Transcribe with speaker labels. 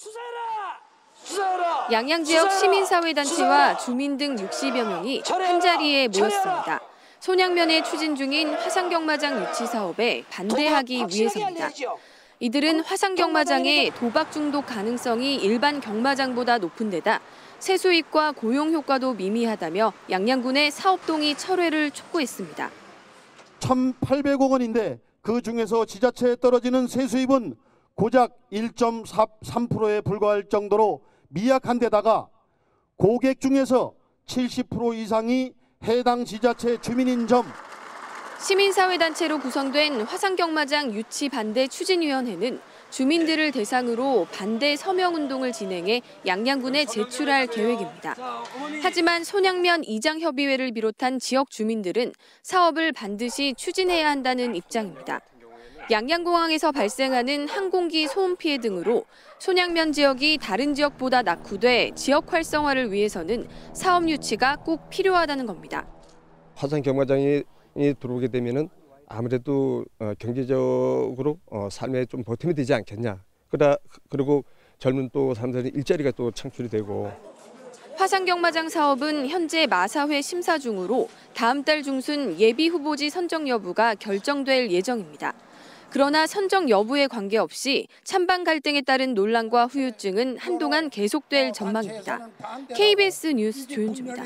Speaker 1: 수사해라! 수사해라!
Speaker 2: 양양 지역
Speaker 1: 수사해라!
Speaker 2: 시민사회단체와
Speaker 1: 수사해라!
Speaker 2: 주민 등 60여 명이
Speaker 1: 철회하라!
Speaker 2: 한 자리에
Speaker 1: 철회하라!
Speaker 2: 모였습니다. 손양면에 추진 중인 화상경마장 유치 사업에 반대하기 위해서입니다. 이들은 화상경마장의 도박 중독 가능성이 일반 경마장보다 높은 데다 세수익과 고용 효과도 미미하다며 양양군의 사업동의 철회를 촉구했습니다.
Speaker 3: 1,800억 원인데 그 중에서 지자체에 떨어지는 세수입은 고작 1.3%에 불과할 정도로 미약한 데다가 고객 중에서 70% 이상이 해당 지자체 주민인 점
Speaker 2: 시민사회단체로 구성된 화상경마장 유치 반대 추진위원회는 주민들을 대상으로 반대 서명운동을 진행해 양양군에 제출할 계획입니다. 하지만 손양면 이장협의회를 비롯한 지역 주민들은 사업을 반드시 추진해야 한다는 입장입니다. 양양공항에서 발생하는 항공기 소음 피해 등으로 손양면 지역이 다른 지역보다 낙후돼 지역 활성화를 위해서는 사업 유치가 꼭 필요하다는 겁니다.
Speaker 4: 화산 경마장이 이 들어오게 되면은 아무래도 어, 경제적으로 어, 삶에 좀 보탬이 되지 않겠냐. 그다 그리고 젊은 또 사람들이 일자리가 또 창출이 되고
Speaker 2: 화상경마장 사업은 현재 마사회 심사 중으로 다음 달 중순 예비 후보지 선정 여부가 결정될 예정입니다. 그러나 선정 여부에 관계없이 찬반 갈등에 따른 논란과 후유증은 한동안 계속될 전망입니다. KBS 뉴스 조윤주입니다.